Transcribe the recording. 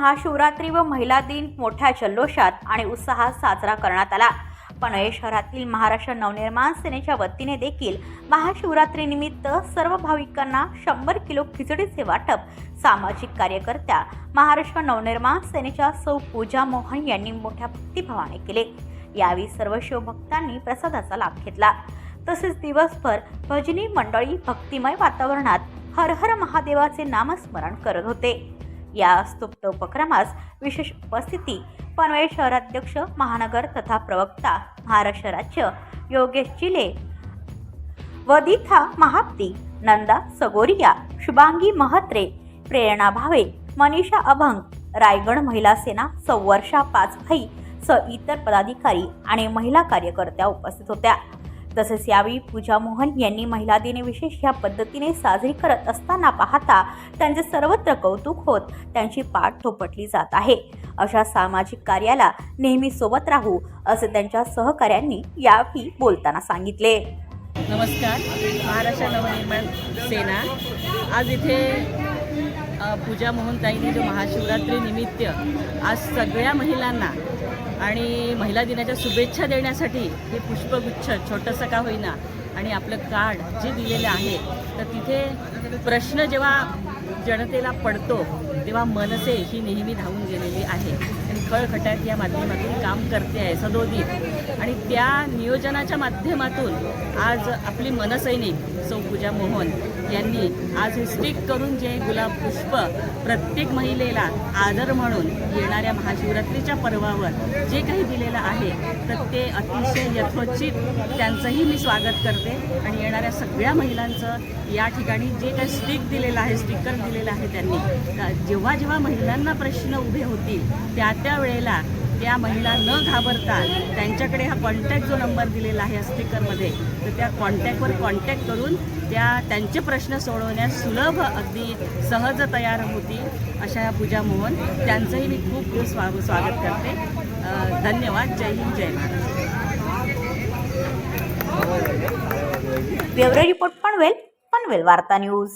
महाशिवरात्री व महिला दिन मोठ्या जल्लोषात आणि उत्साहात साजरा करण्यात आला. पनवेल शहरातील महाराष्ट्र नवनिर्माण सेनेच्या वतीने देखील महाशिवरात्रीनिमित्त सर्व भाविकांना शंभर किलो खिचडीचे वाटप सामाजिक कार्यकर्त्या महाराष्ट्र नवनिर्माण सेनेच्या सौ पूजा मोहन यांनी मोठ्या भक्तिभावाने केले. यावेळी सर्व शिवभक्तांनी प्रसादाचा लाभ घेतला. तसेच दिवसभर भजनी मंडळी भक्तिमय वातावरणात हर हर महादेवाचे नामस्मरण करत होते. या स्तुप्त उपक्रमास विशेष उपस्थिती पनवेल शहराध्यक्ष महानगर तथा प्रवक्ता महाराष्ट्र राज्य योगेश चिले वदिथा महाप्ती नंदा सगोरिया शुभांगी महत्रे प्रेरणा भावे मनीषा अभंग रायगड महिला सेना संवर्षा पाचभाई स इतर पदाधिकारी आणि महिला कार्यकर्त्या उपस्थित होत्या. तसेच यावेळी पूजा मोहन यांनी महिला दिन विशेष ह्या पद्धतीने साजरी करत असताना पाहता त्यांचे सर्वत्र कौतुक होत त्यांची पाठ थोपटली जात आहे. अशा सामाजिक कार्याला नेहमी सोबत राहू असे त्यांच्या सहकाऱ्यांनी यावेळी बोलताना सांगितले. नमस्कार. महाराष्ट्र नवनिर्माण सेना. आज इथे पूजा मोहनताईंनी जो महाशिवरात्री निमित्त आज सगळ्या महिलांना आणि महिला दिनाच्या शुभेच्छा देण्यासाठी हे पुष्पगुच्छ छोटंसं का होईना आणि आपलं कार्ड जे दिलेलं आहे तर तिथे प्रश्न जेव्हा जनतेला पडतो तेव्हा मनसे ही नेहमी धावून गेलेली आहे. खळखटाट या माध्यमातून काम करते आहे सदोदित. आणि त्या नियोजनाच्या माध्यमातून आज आपली मनसैनिक सौ पूजा मोहन यांनी आज हे स्टिक करून जे गुलाब पुष्प प्रत्येक महिलेला आदर म्हणून येणाऱ्या महाशिवरात्रीच्या पर्वावर जे काही दिलेलं आहे तर ते अतिशय यथोचित त्यांचंही मी स्वागत करते. आणि येणाऱ्या सगळ्या महिलांचं या ठिकाणी जे काही स्टिक दिलेलं आहे स्टिकर दिलेलं आहे त्यांनी जेव्हा जेव्हा महिलांना प्रश्न उभे होतील त्या त्या वेळेला त्या महिला न घाबरता त्यांच्याकडे हा कॉन्टॅक्ट जो नंबर दिलेला आहे या स्टिकरमध्ये तर त्या कॉन्टॅक्टवर कॉन्टॅक्ट करून त्या त्यांचे प्रश्न सोडवण्यास सुलभ अगदी सहज तयार होतील अशा या पूजा मोहन. त्यांचंही मी खूप खूप स्वा स्वागत करते. धन्यवाद. जय हिंद जय Maharashtra. Bureau report Panvel Panvel Varta news.